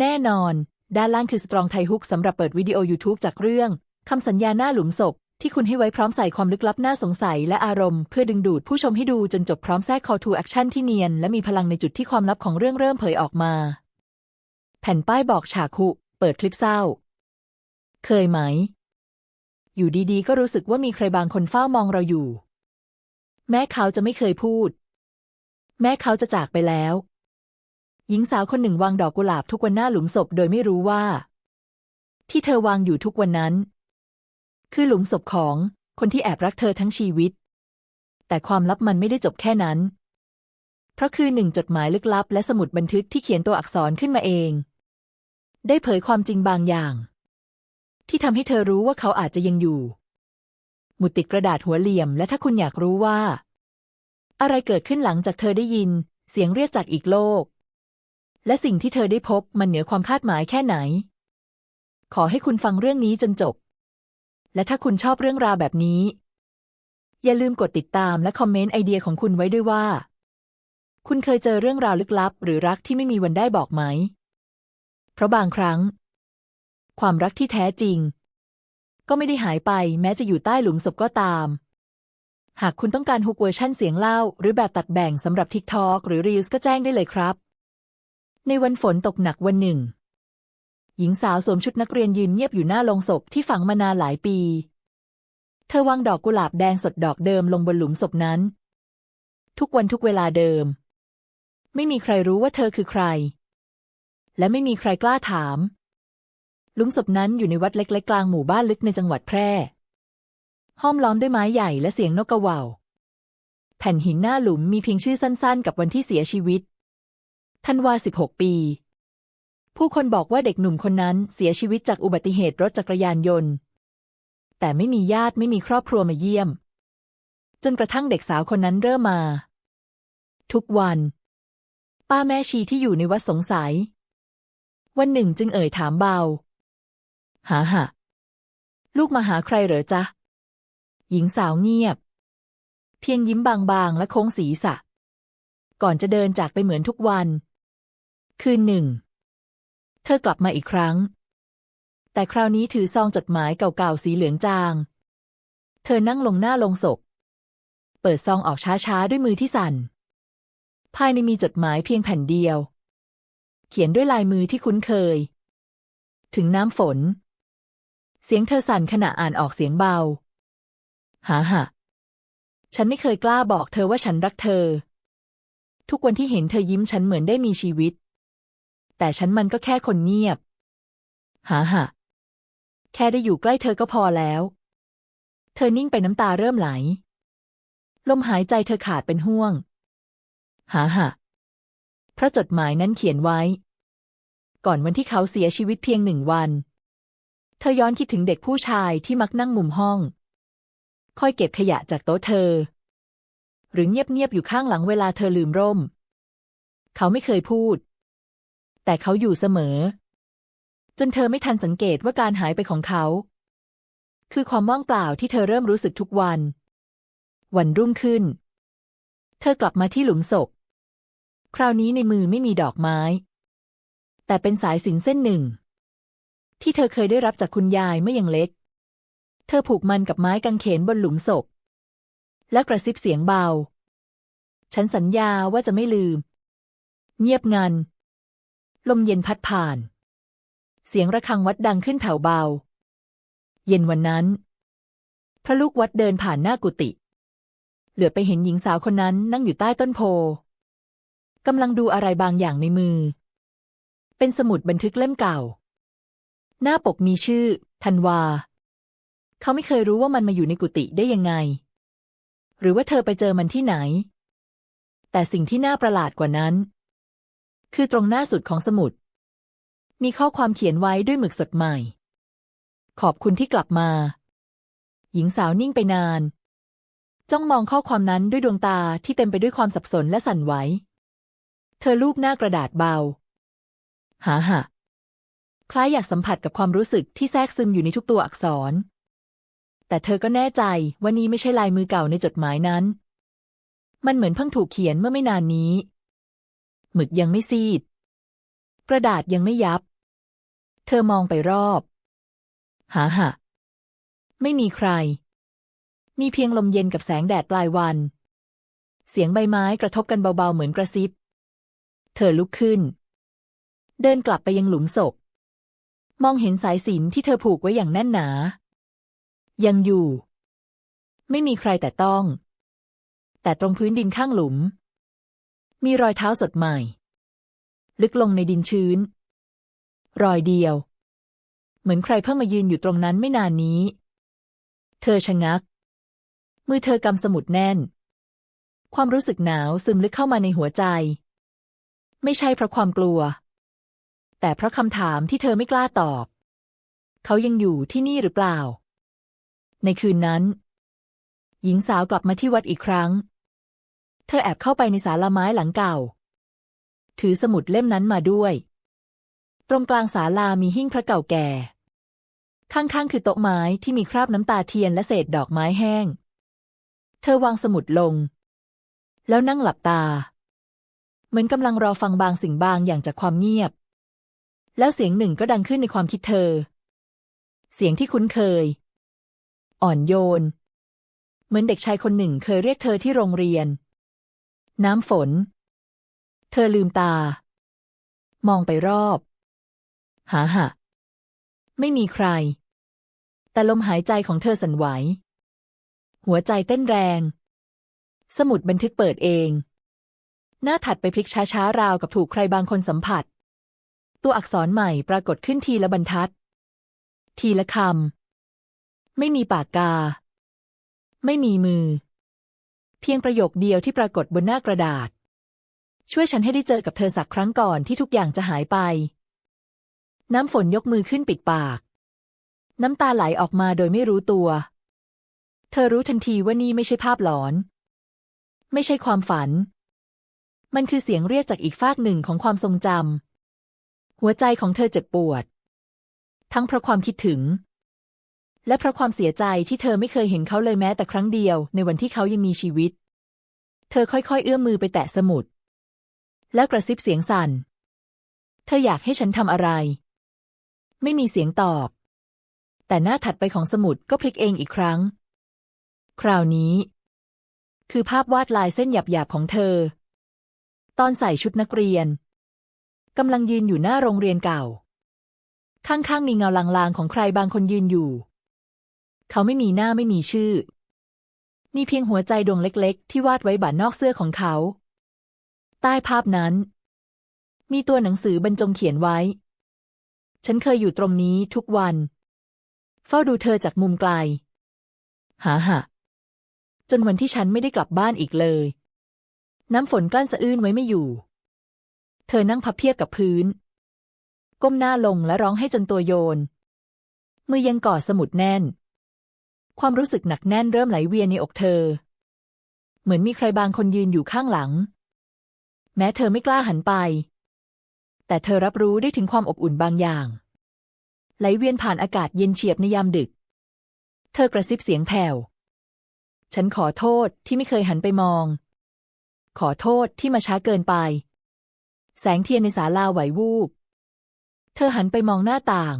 แน่นอน ด้านล่างคือสตรองไทฮุกสำหรับเปิดวิดีโอ YouTube จากเรื่องคำสัญญาหน้าหลุมศพ ที่คุณให้ไว้พร้อมใส่ความลึกลับน่าสงสัยและอารมณ์ เพื่อดึงดูดผู้ชมให้ดูจนจบพร้อมแทรก call to action ที่เนียน และมีพลังในจุดที่ความลับของเรื่องเริ่มเผยออกมา แผ่นป้ายบอกฉากคุเปิดคลิปเศร้า เคยไหม อยู่ดีๆ ก็รู้สึกว่ามีใครบางคนเฝ้ามองเราอยู่ แม้เขาจะไม่เคยพูด แม้เขาจะจากไปแล้ว หญิงสาวคนหนึ่งวางดอกกุหลาบทุกวันหน้าหลุมศพโดยไม่รู้ว่า ที่เธอวางอยู่ทุกวันนั้น คือหลุมศพของคนที่แอบรักเธอทั้งชีวิต แต่ความลับมันไม่ได้จบแค่นั้น เพราะคือหนึ่งจดหมายลึกลับและสมุดบันทึกที่เขียนตัวอักษรขึ้นมาเอง ได้เผยความจริงบางอย่าง ที่ทำให้เธอรู้ว่าเขาอาจจะยังอยู่หมุดติดกระดาษหัวเหลี่ยม และถ้าคุณอยากรู้ว่า อะไรเกิดขึ้นหลังจากเธอได้ยิน เสียงเรียกจากอีกโลก และสิ่งที่เธอได้พบมันเหนือความคาดหมายแค่ไหน ขอให้คุณฟังเรื่องนี้จนจบ และถ้าคุณชอบเรื่องราวแบบนี้ อย่าลืมกดติดตามและคอมเมนต์ไอเดียของคุณไว้ด้วยว่า คุณเคยเจอเรื่องราวลึกลับ หรือรักที่ไม่มีวันได้บอกไหม เพราะบางครั้ง ความรักที่แท้จริง ก็ไม่ได้หายไปแม้จะอยู่ใต้หลุมศพก็ตาม หากคุณต้องการฮุกเวอร์ชั่นเสียงเล่า หรือแบบตัดแบ่งสำหรับ TikTok หรือ Reels ก็แจ้งได้เลยครับ ในวันฝนตกหนักวันหนึ่ง หญิงสาวสวมชุดนักเรียนยืนเงียบอยู่หน้าโลงศพที่ฝังมานานหลายปี เธอวางดอกกุหลาบแดงสดดอกเดิมลงบนหลุมศพนั้น ทุกวันทุกเวลาเดิม ไม่มีใครรู้ว่าเธอคือใคร และไม่มีใครกล้าถาม หลุมศพนั้นอยู่ในวัดเล็กๆกลางหมู่บ้านลึกในจังหวัดแพร่ ห้อมล้อมด้วยไม้ใหญ่และเสียงนกกระว่าแผ่นหินหน้าหลุมมีเพียงชื่อสั้นๆ กับวันที่เสียชีวิต ธันวา 16 ปี ผู้คนบอกว่าเด็กหนุ่มคนนั้นเสียชีวิตจากอุบัติเหตุรถจักรยานยนต์ แต่ไม่มีญาติไม่มีครอบครัวมาเยี่ยม จนกระทั่งเด็กสาวคนนั้นเริ่มมา ทุกวัน ป้าแม่ชีที่อยู่ในวัดสงสัย วันหนึ่งจึงเอ่ยถามเบา หาหะลูกมาหาใครเหรอจ๊ะ หญิงสาวเงียบ เพียงยิ้มบางๆและโค้งศีรษะ ก่อนจะเดินจากไปเหมือนทุกวัน คืนหนึ่ง เธอกลับมาอีกครั้ง แต่คราวนี้ถือซองจดหมายเก่าๆสีเหลืองจาง เธอนั่งลงหน้าลงศพ เปิดซองออกช้าๆด้วยมือที่สั่น ภายในมีจดหมายเพียงแผ่นเดียว เขียนด้วยลายมือที่คุ้นเคย ถึงน้ำฝน เสียงเธอสั่นขณะอ่านออกเสียงเบา หาหะฉันไม่เคยกล้าบอกเธอว่าฉันรักเธอ ทุกวันที่เห็นเธอยิ้มฉันเหมือนได้มีชีวิต แต่ฉันมันก็แค่คนเงียบหาหะแค่ได้อยู่ใกล้เธอก็พอแล้ว เธอนิ่งไปน้ำตาเริ่มไหล ลมหายใจเธอขาดเป็นห่วง หาหะเพราะจดหมายนั้นเขียนไว้ ก่อนวันที่เขาเสียชีวิตเพียงหนึ่งวัน เธอย้อนคิดถึงเด็กผู้ชายที่มักนั่งมุมห้อง คอยเก็บขยะจากโต๊ะเธอ หรือเงียบๆอยู่ข้างหลังเวลาเธอลืมร่ม เขาไม่เคยพูด แต่เขาอยู่เสมอ จนเธอไม่ทันสังเกตว่าการหายไปของเขา คือความว่างเปล่าที่เธอเริ่มรู้สึกทุกวัน วันรุ่งขึ้น เธอกลับมาที่หลุมศพ คราวนี้ในมือไม่มีดอกไม้ แต่เป็นสายสินเส้นหนึ่ง ที่เธอเคยได้รับจากคุณยายเมื่อยังเล็ก เธอผูกมันกับไม้กางเขนบนหลุมศพ และกระซิบเสียงเบา ฉันสัญญาว่าจะไม่ลืม เงียบงัน ลมเย็นพัดผ่าน เสียงระฆังวัดดังขึ้นแผ่วเบา เย็นวันนั้น พระลูกวัดเดินผ่านหน้ากุฏิเหลือไปเห็นหญิงสาวคนนั้นนั่งอยู่ใต้ต้นโพกำลังดูอะไรบางอย่างในมือ เป็นสมุดบันทึกเล่มเก่า หน้าปกมีชื่อ ธันวา เขาไม่เคยรู้ว่ามันมาอยู่ในกุฏิได้ยังไง หรือว่าเธอไปเจอมันที่ไหน แต่สิ่งที่น่าประหลาดกว่านั้น คือตรงหน้าสุดของสมุด มีข้อความเขียนไว้ด้วยหมึกสดใหม่ ขอบคุณที่กลับมา หญิงสาวนิ่งไปนาน จ้องมองข้อความนั้นด้วยดวงตาที่เต็มไปด้วยความสับสนและสั่นไหว เธอลูบหน้ากระดาษเบา หาหะคล้ายอยากสัมผัสกับความรู้สึกที่แทรกซึมอยู่ในทุกตัวอักษร แต่เธอก็แน่ใจว่านี่ไม่ใช่ลายมือเก่าในจดหมายนั้น มันเหมือนเพิ่งถูกเขียนเมื่อไม่นานนี้ หมึกยังไม่ซีด กระดาษยังไม่ยับ เธอมองไปรอบ หาหะไม่มีใคร มีเพียงลมเย็นกับแสงแดดปลายวัน เสียงใบไม้กระทบกันเบาๆเหมือนกระซิบ เธอลุกขึ้น เดินกลับไปยังหลุมศพ มองเห็นสายสิญจนที่เธอผูกไว้อย่างแน่นหนา ยังอยู่ ไม่มีใครแต่ต้อง แต่ตรงพื้นดินข้างหลุม มีรอยเท้าสดใหม่ ลึกลงในดินชื้น รอยเดียว เหมือนใครเพิ่งมายืนอยู่ตรงนั้นไม่นานนี้ เธอชะงัก มือเธอกำสมุดแน่น ความรู้สึกหนาวซึมลึกเข้ามาในหัวใจ ไม่ใช่เพราะความกลัว แต่เพราะคำถามที่เธอไม่กล้าตอบ เขายังอยู่ที่นี่หรือเปล่า ในคืนนั้น หญิงสาวกลับมาที่วัดอีกครั้ง เธอแอบเข้าไปในศาลาไม้หลังเก่า ถือสมุดเล่มนั้นมาด้วย ตรงกลางศาลามีหิ้งพระเก่าแก่ ข้างๆคือโต๊ะไม้ที่มีคราบน้ำตาเทียนและเศษดอกไม้แห้ง เธอวางสมุดลง แล้วนั่งหลับตา เหมือนกำลังรอฟังบางสิ่งบางอย่างจากความเงียบ แล้วเสียงหนึ่งก็ดังขึ้นในความคิดเธอ เสียงที่คุ้นเคย อ่อนโยน เหมือนเด็กชายคนหนึ่งเคยเรียกเธอที่โรงเรียน น้ำฝน เธอลืมตา มองไปรอบ หาหะ ไม่มีใคร แต่ลมหายใจของเธอสั่นไหว หัวใจเต้นแรง สมุดบันทึกเปิดเอง หน้าถัดไปพลิกช้าๆ ราวกับถูกใครบางคนสัมผัส ตัวอักษรใหม่ปรากฏขึ้นทีละบรรทัด ทีละคำ ไม่มีปากกา ไม่มีมือ เพียงประโยคเดียวที่ปรากฏบนหน้ากระดาษ ช่วยฉันให้ได้เจอกับเธอสักครั้งก่อนที่ทุกอย่างจะหายไป น้ำฝนยกมือขึ้นปิดปาก น้ำตาไหลออกมาโดยไม่รู้ตัว เธอรู้ทันทีว่านี่ไม่ใช่ภาพหลอน ไม่ใช่ความฝัน มันคือเสียงเรียกจากอีกฟากหนึ่งของความทรงจำหัวใจของเธอเจ็บปวด ทั้งเพราะความคิดถึง และเพราะความเสียใจที่เธอไม่เคยเห็นเขาเลยแม้แต่ครั้งเดียว ในวันที่เขายังมีชีวิต เธอค่อยๆ เอื้อมมือไปแตะสมุด แล้วกระซิบเสียงสั่น เธออยากให้ฉันทำอะไร ไม่มีเสียงตอบ แต่หน้าถัดไปของสมุดก็พลิกเองอีกครั้ง คราวนี้ คือภาพวาดลายเส้นหยาบๆของเธอ ตอนใส่ชุดนักเรียนกำลังยืนอยู่หน้าโรงเรียนเก่า ข้างๆมีเงาลางๆของใครบางคนยืนอยู่ เขาไม่มีหน้าไม่มีชื่อ มีเพียงหัวใจดวงเล็กๆ ที่วาดไว้บ่านนอกเสื้อของเขา ใต้ภาพนั้น มีตัวหนังสือบรรจงเขียนไว้ ฉันเคยอยู่ตรงนี้ทุกวัน เฝ้าดูเธอจากมุมไกล หาหะจนวันที่ฉันไม่ได้กลับบ้านอีกเลย น้ำฝนกลั้นสะอื้นไว้ไม่อยู่ เธอนั่งพับเพียบกับพื้น ก้มหน้าลงและร้องให้จนตัวโยน มือยังกอดสมุดแน่น ความรู้สึกหนักแน่นเริ่มไหลเวียนในอกเธอ เหมือนมีใครบางคนยืนอยู่ข้างหลัง แม้เธอไม่กล้าหันไป แต่เธอรับรู้ได้ถึงความอบอุ่นบางอย่าง ไหลเวียนผ่านอากาศเย็นเฉียบในยามดึก เธอกระซิบเสียงแผ่ว ฉันขอโทษที่ไม่เคยหันไปมอง ขอโทษที่มาช้าเกินไป แสงเทียนในศาลาไหววูบ เธอหันไปมองหน้าต่าง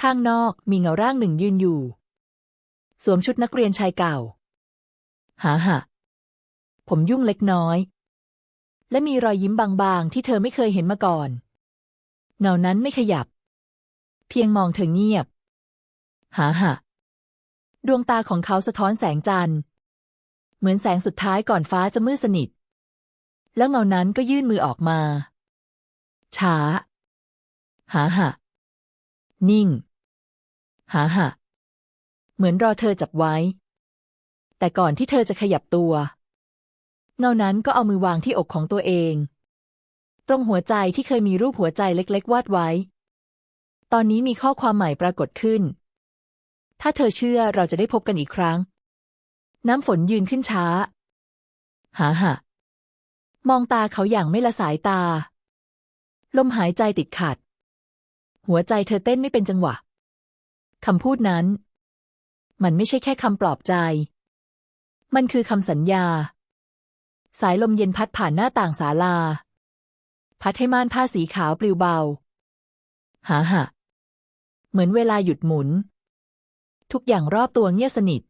ข้างนอกมีเงาร่างหนึ่งยืนอยู่ สวมชุดนักเรียนชายเก่า หาหะผมยุ่งเล็กน้อย และมีรอยยิ้มบางๆ ที่เธอไม่เคยเห็นมาก่อน เงานั้นไม่ขยับ เพียงมองเธอเงียบ หาหะดวงตาของเขาสะท้อนแสงจันทร์ เหมือนแสงสุดท้ายก่อนฟ้าจะมืดสนิท แล้วเงานั้นก็ยื่นมือออกมา ช้า หาหะนิ่ง หาหะ เหมือนรอเธอจับไว้ แต่ก่อนที่เธอจะขยับตัว เงานั้นก็เอามือวางที่อกของตัวเอง ตรงหัวใจที่เคยมีรูปหัวใจเล็ก ๆ วาดไว้ ตอนนี้มีข้อความใหม่ปรากฏขึ้น ถ้าเธอเชื่อเราจะได้พบกันอีกครั้ง น้ำฝนยืนขึ้นช้า หาหะมองตาเขาอย่างไม่ละสายตา ลมหายใจติดขัด หัวใจเธอเต้นไม่เป็นจังหวะคำพูดนั้น มันไม่ใช่แค่คำปลอบใจ มันคือคำสัญญา สายลมเย็นพัดผ่านหน้าต่างศาลา พัดให้ม่านผ้าสีขาวปลิวเบา หาหะ เหมือนเวลาหยุดหมุน ทุกอย่างรอบตัวเงียบสนิท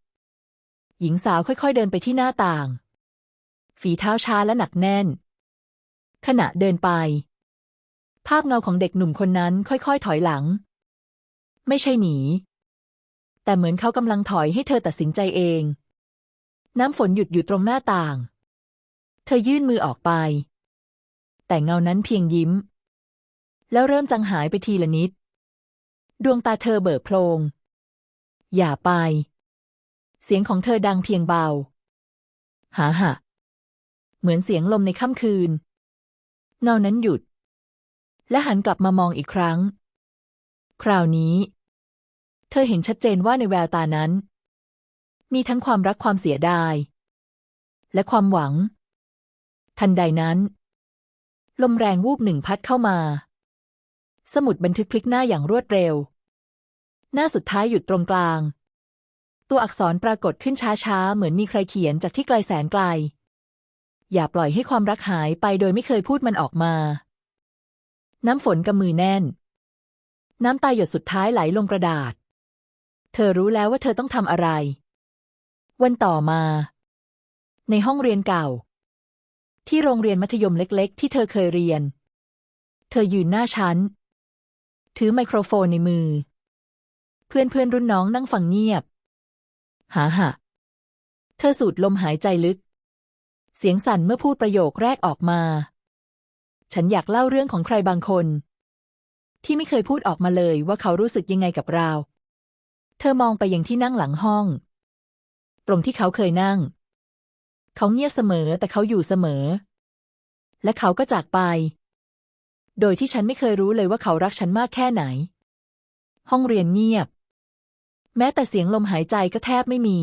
หญิงสาวค่อยๆเดินไปที่หน้าต่าง ฝีเท้าช้าและหนักแน่น ขณะเดินไป ภาพเงาของเด็กหนุ่มคนนั้นค่อยๆถอยหลัง ไม่ใช่หนี แต่เหมือนเขากำลังถอยให้เธอตัดสินใจเอง น้ำฝนหยุดอยู่ตรงหน้าต่าง เธอยื่นมือออกไป แต่เงานั้นเพียงยิ้ม แล้วเริ่มจางหายไปทีละนิด ดวงตาเธอเบิกโพลง อย่าไป เสียงของเธอดังเพียงเบา หาหะ เหมือนเสียงลมในค่ำคืน เงานั้นหยุด และหันกลับมามองอีกครั้ง คราวนี้ เธอเห็นชัดเจนว่าในแววตานั้น มีทั้งความรักความเสียดาย และความหวัง ทันใดนั้น ลมแรงวูบหนึ่งพัดเข้ามา สมุดบันทึกพลิกหน้าอย่างรวดเร็ว หน้าสุดท้ายหยุดตรงกลาง ตัวอักษรปรากฏขึ้นช้าๆ เหมือนมีใครเขียนจากที่ไกลแสนไกล อย่าปล่อยให้ความรักหายไปโดยไม่เคยพูดมันออกมา น้ำฝนกำมือแน่น น้ำตาหยดสุดท้ายไหลลงกระดาษ เธอรู้แล้วว่าเธอต้องทำอะไร วันต่อมา ในห้องเรียนเก่า ที่โรงเรียนมัธยมเล็ก ๆ ที่เธอเคยเรียน เธอยืนหน้าชั้น ถือไมโครโฟนในมือ เพื่อนเพื่อนๆรุ่นน้องนั่งฟังเงียบ หาหะเธอสูดลมหายใจลึก เสียงสั่นเมื่อพูดประโยคแรกออกมา ฉันอยากเล่าเรื่องของใครบางคน ที่ไม่เคยพูดออกมาเลยว่าเขารู้สึกยังไงกับเรา เธอมองไปยังที่นั่งหลังห้อง ตรงที่เขาเคยนั่ง เขาเงียบเสมอแต่เขาอยู่เสมอ และเขาก็จากไป โดยที่ฉันไม่เคยรู้เลยว่าเขารักฉันมากแค่ไหน ห้องเรียนเงียบ แม้แต่เสียงลมหายใจก็แทบไม่มี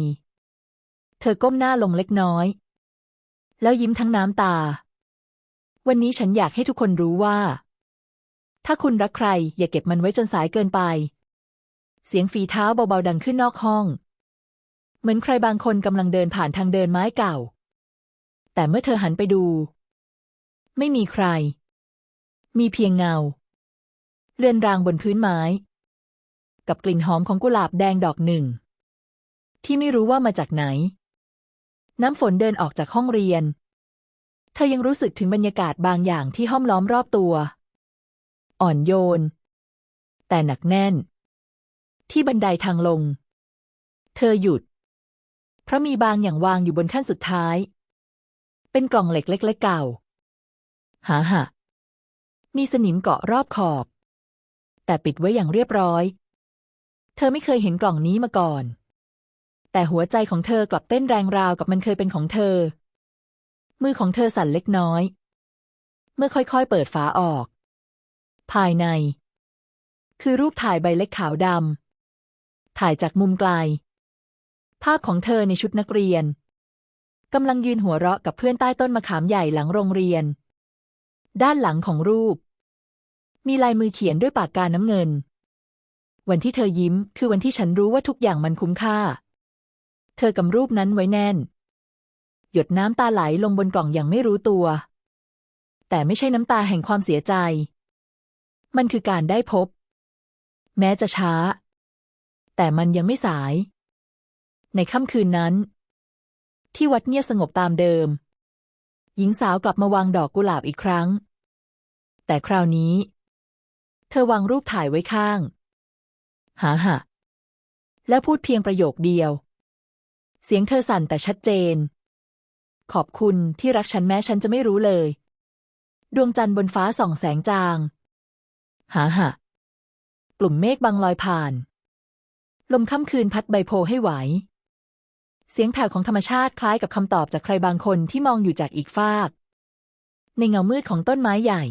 เธอก้มหน้าลงเล็กน้อย แล้วยิ้มทั้งน้ำตา วันนี้ฉันอยากให้ทุกคนรู้ว่า ถ้าคุณรักใคร อย่าเก็บมันไว้จนสายเกินไป เสียงฝีเท้าเบาๆดังขึ้นนอกห้อง เหมือนใครบางคนกำลังเดินผ่านทางเดินไม้เก่า แต่เมื่อเธอหันไปดู ไม่มีใคร มีเพียงเงา เลือนรางบนพื้นไม้ กับกลิ่นหอมของกุหลาบแดงดอกหนึ่ง ที่ไม่รู้ว่ามาจากไหน น้ำฝนเดินออกจากห้องเรียน เธอยังรู้สึกถึงบรรยากาศบางอย่างที่ห้อมล้อมรอบตัว อ่อนโยน แต่หนักแน่น ที่บันไดทางลง เธอหยุด เพราะมีบางอย่างวางอยู่บนขั้นสุดท้าย เป็นกล่องเหล็กเล็กๆเก่าหาหะมีสนิมเกาะรอบขอบ แต่ปิดไว้อย่างเรียบร้อย เธอไม่เคยเห็นกล่องนี้มาก่อน แต่หัวใจของเธอกลับเต้นแรงราวกับมันเคยเป็นของเธอ มือของเธอสั่นเล็กน้อย เมื่อค่อยๆเปิดฝาออก ภายใน คือรูปถ่ายใบเล็กขาวดำ ถ่ายจากมุมไกล ภาพของเธอในชุดนักเรียนกำลังยืนหัวเราะกับเพื่อนใต้ต้นมะขามใหญ่หลังโรงเรียน ด้านหลังของรูป มีลายมือเขียนด้วยปากกาน้ำเงิน วันที่เธอยิ้มคือวันที่ฉันรู้ว่าทุกอย่างมันคุ้มค่า เธอกำรูปนั้นไว้แน่น หยดน้ำตาไหลลงบนกล่องอย่างไม่รู้ตัว แต่ไม่ใช่น้ำตาแห่งความเสียใจ มันคือการได้พบ แม้จะช้า แต่มันยังไม่สาย ในค่ำคืนนั้น ที่วัดเงียบสงบตามเดิม หญิงสาวกลับมาวางดอกกุหลาบอีกครั้ง แต่คราวนี้ เธอวางรูปถ่ายไว้ข้าง หาหะแล้วพูดเพียงประโยคเดียว เสียงเธอสั่นแต่ชัดเจน ขอบคุณที่รักฉันแม้ฉันจะไม่รู้เลย ดวงจันทร์บนฟ้าส่องแสงจาง หาหะกลุ่มเมฆบางลอยผ่าน ลมค่ำคืนพัดใบโพให้ไหว เสียงแผ่วของธรรมชาติคล้ายกับคำตอบจากใครบางคนที่มองอยู่จากอีกฟาก ในเงามืดของต้นไม้ใหญ่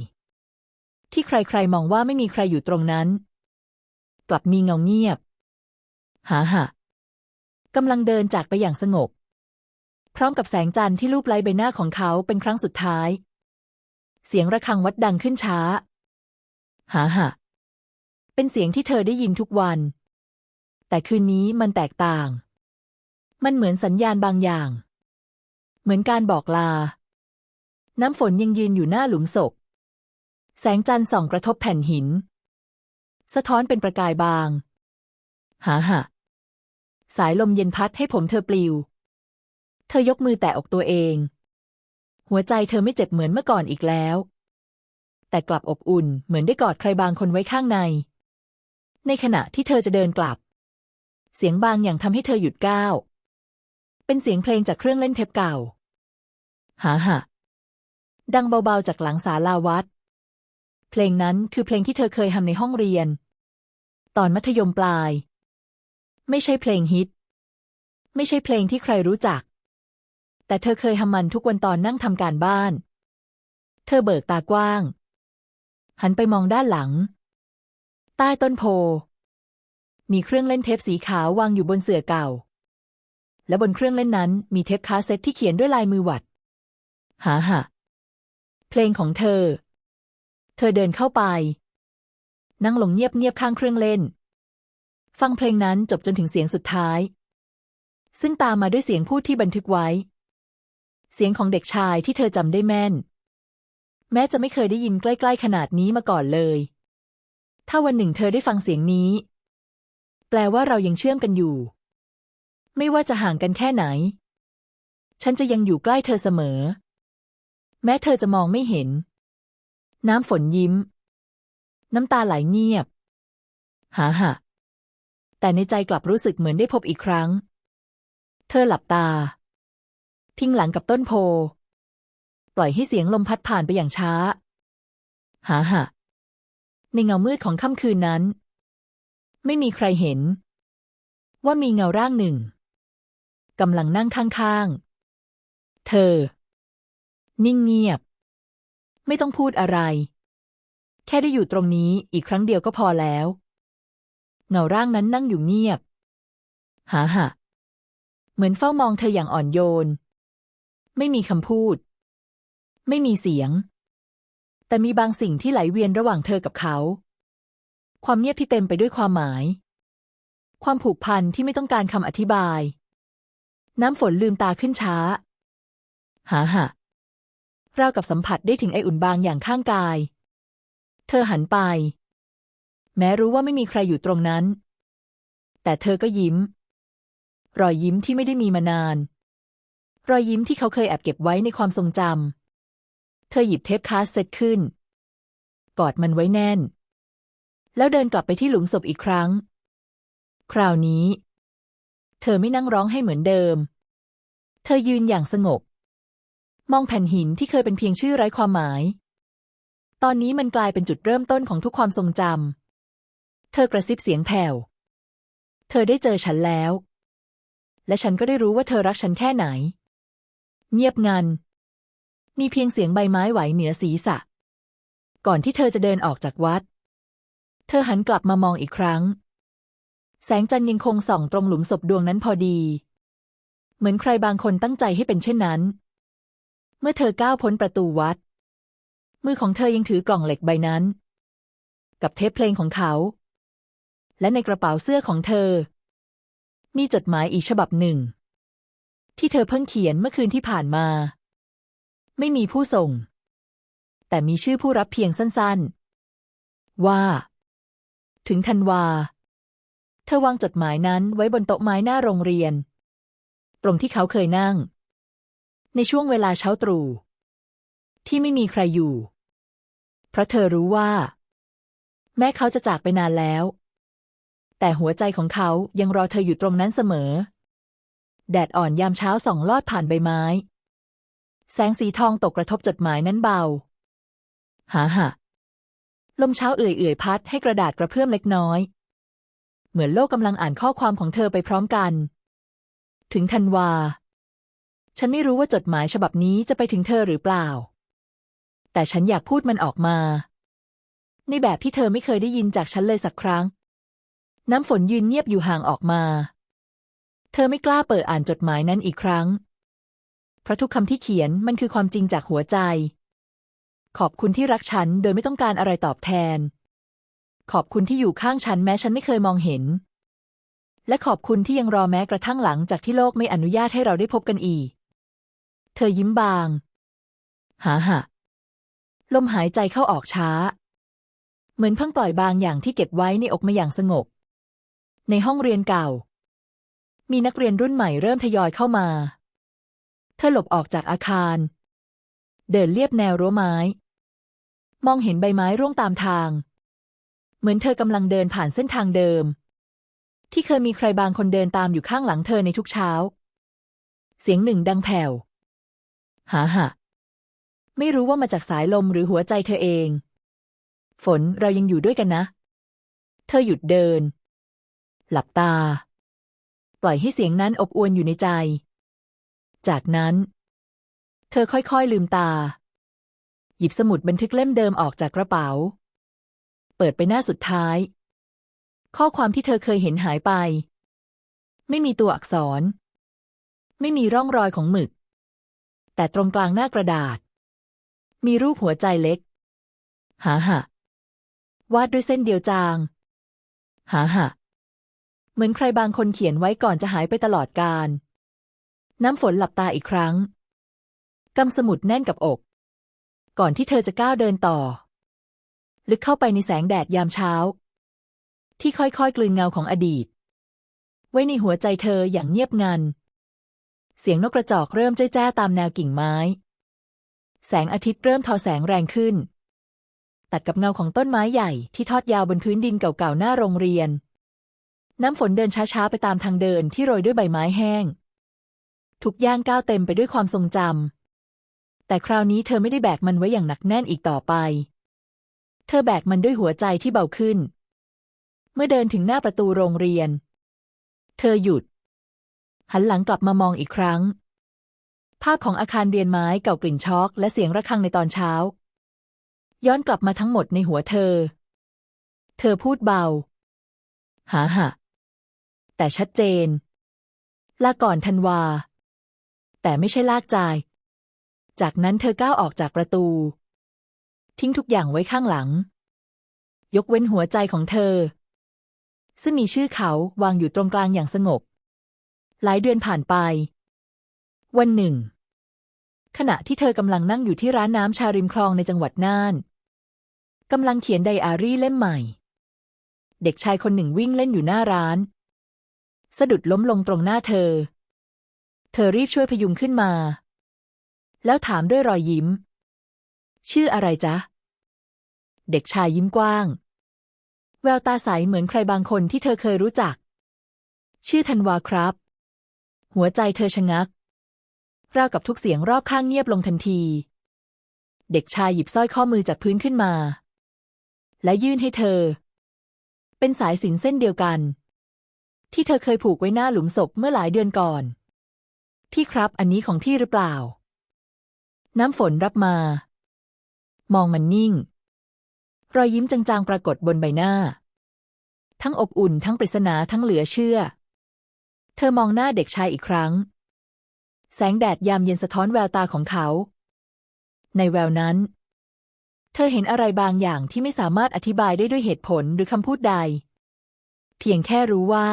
ที่ใครๆมองว่าไม่มีใครอยู่ตรงนั้น กลับมีเงาเงียบ หาหะกำลังเดินจากไปอย่างสงบ พร้อมกับแสงจันทร์ที่ลูบไล้ใบหน้าของเขาเป็นครั้งสุดท้าย เสียงระฆังวัดดังขึ้นช้า หาหะเป็นเสียงที่เธอได้ยินทุกวัน แต่คืนนี้มันแตกต่าง มันเหมือนสัญญาณบางอย่าง เหมือนการบอกลา น้ำฝนยังยืนอยู่หน้าหลุมศพ แสงจันทร์ส่องกระทบแผ่นหิน สะท้อนเป็นประกายบาง หาหะ สายลมเย็นพัดให้ผมเธอปลิว เธอยกมือแตะอกตัวเอง หัวใจเธอไม่เจ็บเหมือนเมื่อก่อนอีกแล้ว แต่กลับอบอุ่นเหมือนได้กอดใครบางคนไว้ข้างใน ในขณะที่เธอจะเดินกลับ เสียงบางอย่างทำให้เธอหยุดก้าว เป็นเสียงเพลงจากเครื่องเล่นเทปเก่า หาหะดังเบาๆจากหลังศาลาวัด เพลงนั้นคือเพลงที่เธอเคยทำในห้องเรียน ตอนมัธยมปลาย ไม่ใช่เพลงฮิต ไม่ใช่เพลงที่ใครรู้จัก แต่เธอเคยทำมันทุกวันตอนนั่งทำการบ้าน เธอเบิกตากว้าง หันไปมองด้านหลัง ใต้ต้นโพ มีเครื่องเล่นเทปสีขาววางอยู่บนเสื่อเก่า และบนเครื่องเล่นนั้นมีเทปคาสเซ็ตที่เขียนด้วยลายมือหวัด หาหะ เพลงของเธอ เธอเดินเข้าไป นั่งลงเงียบๆข้างเครื่องเล่น ฟังเพลงนั้นจบจนถึงเสียงสุดท้าย ซึ่งตามมาด้วยเสียงพูดที่บันทึกไว้ เสียงของเด็กชายที่เธอจำได้แม่น แม้จะไม่เคยได้ยินใกล้ ๆ ขนาดนี้มาก่อนเลย ถ้าวันหนึ่งเธอได้ฟังเสียงนี้ แปลว่าเรายังเชื่อมกันอยู่ ไม่ว่าจะห่างกันแค่ไหน ฉันจะยังอยู่ใกล้เธอเสมอ แม้เธอจะมองไม่เห็น น้ำฝนยิ้ม น้ำตาไหลเงียบ หาหะแต่ในใจกลับรู้สึกเหมือนได้พบอีกครั้ง เธอหลับตา พิงหลังกับต้นโพ ปล่อยให้เสียงลมพัดผ่านไปอย่างช้า หาหะในเงามืดของค่ำคืนนั้น ไม่มีใครเห็น ว่ามีเงาร่างหนึ่งกำลังนั่งข้างๆ เธอ นิ่งเงียบ ไม่ต้องพูดอะไร แค่ได้อยู่ตรงนี้อีกครั้งเดียวก็พอแล้ว เงาร่างนั้นนั่งอยู่เงียบ หาหะเหมือนเฝ้ามองเธออย่างอ่อนโยน ไม่มีคำพูด ไม่มีเสียง แต่มีบางสิ่งที่ไหลเวียนระหว่างเธอกับเขา ความเงียบที่เต็มไปด้วยความหมาย ความผูกพันที่ไม่ต้องการคำอธิบาย น้ำฝนลืมตาขึ้นช้า หาหะเรากับสัมผัสได้ถึงไออุ่นบางอย่างข้างกาย เธอหันไป แม้รู้ว่าไม่มีใครอยู่ตรงนั้น แต่เธอก็ยิ้ม รอยยิ้มที่ไม่ได้มีมานาน รอยยิ้มที่เขาเคยแอบเก็บไว้ในความทรงจำเธอหยิบเทปคาสเซ็ตขึ้น กอดมันไว้แน่น แล้วเดินกลับไปที่หลุมศพอีกครั้ง คราวนี้ เธอไม่นั่งร้องให้เหมือนเดิม เธอยืนอย่างสงบ มองแผ่นหินที่เคยเป็นเพียงชื่อไร้ความหมาย ตอนนี้มันกลายเป็นจุดเริ่มต้นของทุกความทรงจำ เธอกระซิบเสียงแผ่ว เธอได้เจอฉันแล้ว และฉันก็ได้รู้ว่าเธอรักฉันแค่ไหน เงียบงัน มีเพียงเสียงใบไม้ไหวเหนือศีรษะ ก่อนที่เธอจะเดินออกจากวัด เธอหันกลับมามองอีกครั้ง แสงจันทร์ยังคงส่องตรงหลุมศพดวงนั้นพอดี เหมือนใครบางคนตั้งใจให้เป็นเช่นนั้น เมื่อเธอก้าวพ้นประตูวัด มือของเธอยังถือกล่องเหล็กใบนั้น กับเทปเพลงของเขา และในกระเป๋าเสื้อของเธอ มีจดหมายอีกฉบับหนึ่ง ที่เธอเพิ่งเขียนเมื่อคืนที่ผ่านมา ไม่มีผู้ส่ง แต่มีชื่อผู้รับเพียงสั้นๆ ว่า ถึงธันวา เธอวางจดหมายนั้นไว้บนโต๊ะไม้หน้าโรงเรียน ตรงที่เขาเคยนั่ง ในช่วงเวลาเช้าตรู่ ที่ไม่มีใครอยู่ เพราะเธอรู้ว่า แม้เขาจะจากไปนานแล้ว แต่หัวใจของเขายังรอเธออยู่ตรงนั้นเสมอ แดดอ่อนยามเช้าส่องลอดผ่านใบไม้ แสงสีทองตกกระทบจดหมายนั้นเบา หาหะ ลมเช้าเอื่อยๆพัดให้กระดาษกระเพื่อมเล็กน้อย เหมือนโลกกำลังอ่านข้อความของเธอไปพร้อมกัน ถึงธันวา ฉันไม่รู้ว่าจดหมายฉบับนี้จะไปถึงเธอหรือเปล่า แต่ฉันอยากพูดมันออกมา ในแบบที่เธอไม่เคยได้ยินจากฉันเลยสักครั้ง น้ำฝนยืนเงียบอยู่ห่างออกมา เธอไม่กล้าเปิดอ่านจดหมายนั้นอีกครั้ง เพราะทุกคำที่เขียนมันคือความจริงจากหัวใจ ขอบคุณที่รักฉันโดยไม่ต้องการอะไรตอบแทน ขอบคุณที่อยู่ข้างฉันแม้ฉันไม่เคยมองเห็น และขอบคุณที่ยังรอแม้กระทั่งหลังจากที่โลกไม่อนุญาตให้เราได้พบกันอีก เธอยิ้มบาง หาหะลมหายใจเข้าออกช้า เหมือนเพิ่งปล่อยบางอย่างที่เก็บไว้ในอกมาอย่างสงบ ในห้องเรียนเก่า มีนักเรียนรุ่นใหม่เริ่มทยอยเข้ามา เธอหลบออกจากอาคาร เดินเลียบแนวรั้วไม้ มองเห็นใบไม้ร่วงตามทาง เหมือนเธอกำลังเดินผ่านเส้นทางเดิม ที่เคยมีใครบางคนเดินตามอยู่ข้างหลังเธอในทุกเช้า เสียงหนึ่งดังแผ่วหาหะไม่รู้ว่ามาจากสายลมหรือหัวใจเธอเอง ฝนเรายังอยู่ด้วยกันนะ เธอหยุดเดิน หลับตา ปล่อยให้เสียงนั้นอบอวลอยู่ในใจ จากนั้น เธอค่อยๆลืมตา หยิบสมุดบันทึกเล่มเดิมออกจากกระเป๋า เปิดไปหน้าสุดท้าย ข้อความที่เธอเคยเห็นหายไป ไม่มีตัวอักษร ไม่มีร่องรอยของหมึก แต่ตรงกลางหน้ากระดาษ มีรูปหัวใจเล็ก หาหะวาดด้วยเส้นเดียวจาง หาหะเหมือนใครบางคนเขียนไว้ก่อนจะหายไปตลอดกาลน้ำฝนหลับตาอีกครั้ง กำสมุดแน่นกับอก ก่อนที่เธอจะก้าวเดินต่อ ลึกเข้าไปในแสงแดดยามเช้า ที่ค่อยๆ กลืนเงาของอดีต ไว้ในหัวใจเธออย่างเงียบงัน เสียงนกกระจอกเริ่มจ้แจ้ตามแนวกิ่งไม้ แสงอาทิตย์เริ่มทอแสงแรงขึ้น ตัดกับเงาของต้นไม้ใหญ่ที่ทอดยาวบนพื้นดินเก่าๆหน้าโรงเรียน น้ำฝนเดินช้าๆไปตามทางเดินที่โรยด้วยใบไม้แห้ง ทุกย่างก้าวเต็มไปด้วยความทรงจำ แต่คราวนี้เธอไม่ได้แบกมันไว้อย่างหนักแน่นอีกต่อไป เธอแบกมันด้วยหัวใจที่เบาขึ้น เมื่อเดินถึงหน้าประตูโรงเรียน เธอหยุด หันหลังกลับมามองอีกครั้ง ภาพของอาคารเรียนไม้เก่ากลิ่นช็อก และเสียงระฆังในตอนเช้า ย้อนกลับมาทั้งหมดในหัวเธอ เธอพูดเบา หาหะแต่ชัดเจนลาก่อนธันวา แต่ไม่ใช่ลากใจ จากนั้นเธอก้าวออกจากประตู ทิ้งทุกอย่างไว้ข้างหลัง ยกเว้นหัวใจของเธอ ซึ่งมีชื่อเขาวางอยู่ตรงกลางอย่างสงบ หลายเดือนผ่านไป วันหนึ่ง ขณะที่เธอกำลังนั่งอยู่ที่ร้านน้ำชาริมคลองในจังหวัดน่านกำลังเขียนไดอารี่เล่มใหม่ เด็กชายคนหนึ่งวิ่งเล่นอยู่หน้าร้าน สะดุดล้มลงตรงหน้าเธอ เธอรีบช่วยพยุงขึ้นมา แล้วถามด้วยรอยยิ้ม ชื่ออะไรจ๊ะ เด็กชายยิ้มกว้าง แววตาใสเหมือนใครบางคนที่เธอเคยรู้จัก ชื่อธันวาครับ หัวใจเธอชะงัก ราวกับทุกเสียงรอบข้างเงียบลงทันที เด็กชายหยิบสร้อยข้อมือจากพื้นขึ้นมา และยื่นให้เธอ เป็นสายสินเส้นเดียวกัน ที่เธอเคยผูกไว้หน้าหลุมศพเมื่อหลายเดือนก่อน พี่ครับอันนี้ของพี่หรือเปล่า น้ำฝนรับมา มองมันนิ่ง รอยยิ้มจางๆ ปรากฏบนใบหน้า ทั้งอบอุ่นทั้งปริศนาทั้งเหลือเชื่อ เธอมองหน้าเด็กชายอีกครั้ง แสงแดดยามเย็นสะท้อนแววตาของเขา ในแววนั้น เธอเห็นอะไรบางอย่างที่ไม่สามารถอธิบายได้ด้วยเหตุผลหรือคำพูดใด เพียงแค่รู้ว่า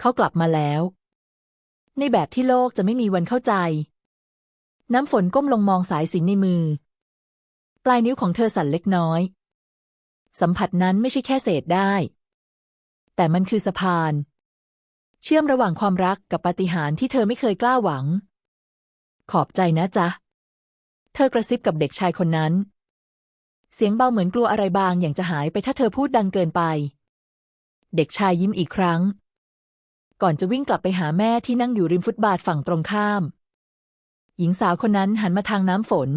เขากลับมาแล้ว ในแบบที่โลกจะไม่มีวันเข้าใจ น้ำฝนก้มลงมองสายสินในมือ ปลายนิ้วของเธอสั่นเล็กน้อย สัมผัสนั้นไม่ใช่แค่เศษได้ แต่มันคือสะพาน เชื่อมระหว่างความรักกับปาฏิหาริย์ที่เธอไม่เคยกล้าหวัง ขอบใจนะจ๊ะ เธอกระซิบกับเด็กชายคนนั้น เสียงเบาเหมือนกลัวอะไรบางอย่างจะหายไปถ้าเธอพูดดังเกินไป เด็กชายยิ้มอีกครั้ง ก่อนจะวิ่งกลับไปหาแม่ที่นั่งอยู่ริมฟุตบาทฝั่งตรงข้าม หญิงสาวคนนั้นหันมาทางน้ำฝน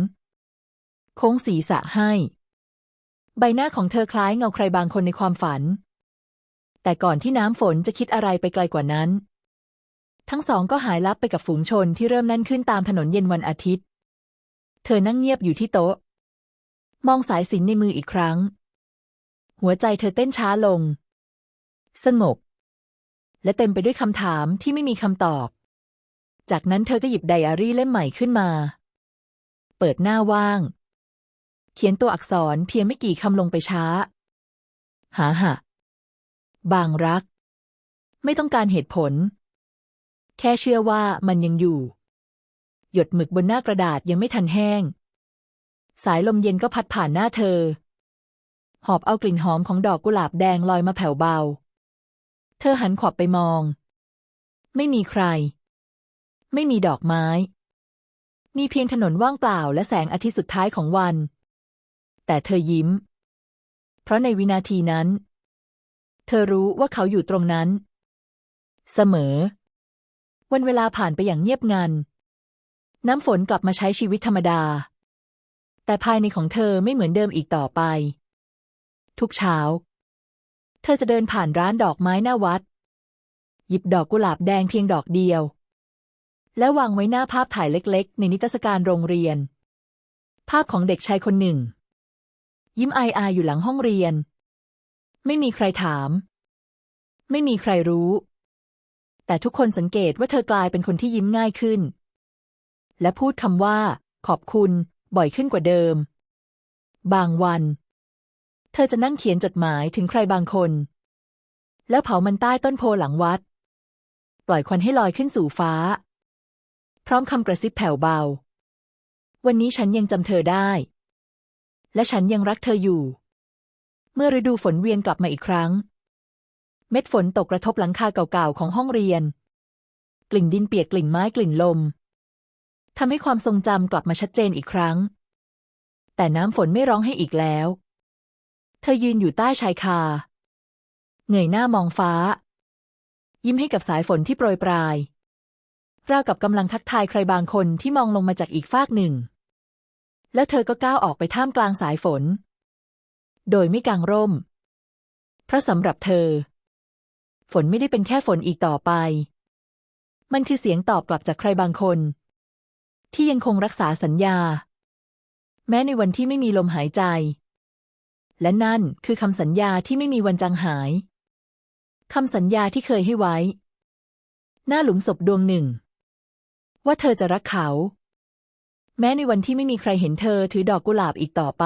โค้งศีรษะให้ ใบหน้าของเธอคล้ายเงาใครบางคนในความฝัน แต่ก่อนที่น้ำฝนจะคิดอะไรไปไกลกว่านั้น ทั้งสองก็หายลับไปกับฝูงชนที่เริ่มแน่นขึ้นตามถนนเย็นวันอาทิตย์ เธอนั่งเงียบอยู่ที่โต๊ะ มองสายสิญจนในมืออีกครั้ง หัวใจเธอเต้นช้าลง สงบและเต็มไปด้วยคำถามที่ไม่มีคำตอบ จากนั้นเธอก็หยิบไดอารี่เล่มใหม่ขึ้นมา เปิดหน้าว่าง เขียนตัวอักษรเพียงไม่กี่คำลงไปช้า หาหะ บางรัก ไม่ต้องการเหตุผล แค่เชื่อว่ามันยังอยู่ หยดหมึกบนหน้ากระดาษยังไม่ทันแห้ง สายลมเย็นก็พัดผ่านหน้าเธอ หอบเอากลิ่นหอมของดอกกุหลาบแดงลอยมาแผ่วเบา เธอหันขวับไปมอง ไม่มีใคร ไม่มีดอกไม้ มีเพียงถนนว่างเปล่าและแสงอาทิตย์สุดท้ายของวัน แต่เธอยิ้ม เพราะในวินาทีนั้น เธอรู้ว่าเขาอยู่ตรงนั้น เสมอ วันเวลาผ่านไปอย่างเงียบงัน น้ำฝนกลับมาใช้ชีวิตธรรมดา แต่ภายในของเธอไม่เหมือนเดิมอีกต่อไป ทุกเช้า เธอจะเดินผ่านร้านดอกไม้หน้าวัด หยิบดอกกุหลาบแดงเพียงดอกเดียว และวางไว้หน้าภาพถ่ายเล็กๆ ในนิทรรศการโรงเรียน ภาพของเด็กชายคนหนึ่ง ยิ้มอายๆอยู่หลังห้องเรียน ไม่มีใครถาม ไม่มีใครรู้ แต่ทุกคนสังเกตว่าเธอกลายเป็นคนที่ยิ้มง่ายขึ้น และพูดคำว่า ขอบคุณบ่อยขึ้นกว่าเดิม บางวัน เธอจะนั่งเขียนจดหมายถึงใครบางคน แล้วเผามันใต้ต้นโพหลังวัด ปล่อยควันให้ลอยขึ้นสู่ฟ้า พร้อมคำกระซิบแผ่วเบา วันนี้ฉันยังจำเธอได้ และฉันยังรักเธออยู่ เมื่อฤดูฝนเวียนกลับมาอีกครั้ง เม็ดฝนตกกระทบหลังคาเก่าๆของห้องเรียน กลิ่นดินเปียกกลิ่นไม้กลิ่นลมทำให้ความทรงจำกลับมาชัดเจนอีกครั้ง แต่น้ำฝนไม่ร้องให้อีกแล้ว เธอยืนอยู่ใต้ชายคา เงยหน้ามองฟ้า ยิ้มให้กับสายฝนที่โปรยปลาย ราวกับกำลังทักทายใครบางคนที่มองลงมาจากอีกฟากหนึ่ง แล้วเธอก็ก้าวออกไปท่ามกลางสายฝน โดยไม่กางร่ม เพราะสำหรับเธอ ฝนไม่ได้เป็นแค่ฝนอีกต่อไป มันคือเสียงตอบกลับจากใครบางคน ที่ยังคงรักษาสัญญา แม้ในวันที่ไม่มีลมหายใจ และนั่นคือคำสัญญาที่ไม่มีวันจางหายคำสัญญาที่เคยให้ไว้ หน้าหลุมศพดวงหนึ่ง ว่าเธอจะรักเขา แม้ในวันที่ไม่มีใครเห็นเธอถือดอกกุหลาบอีกต่อไป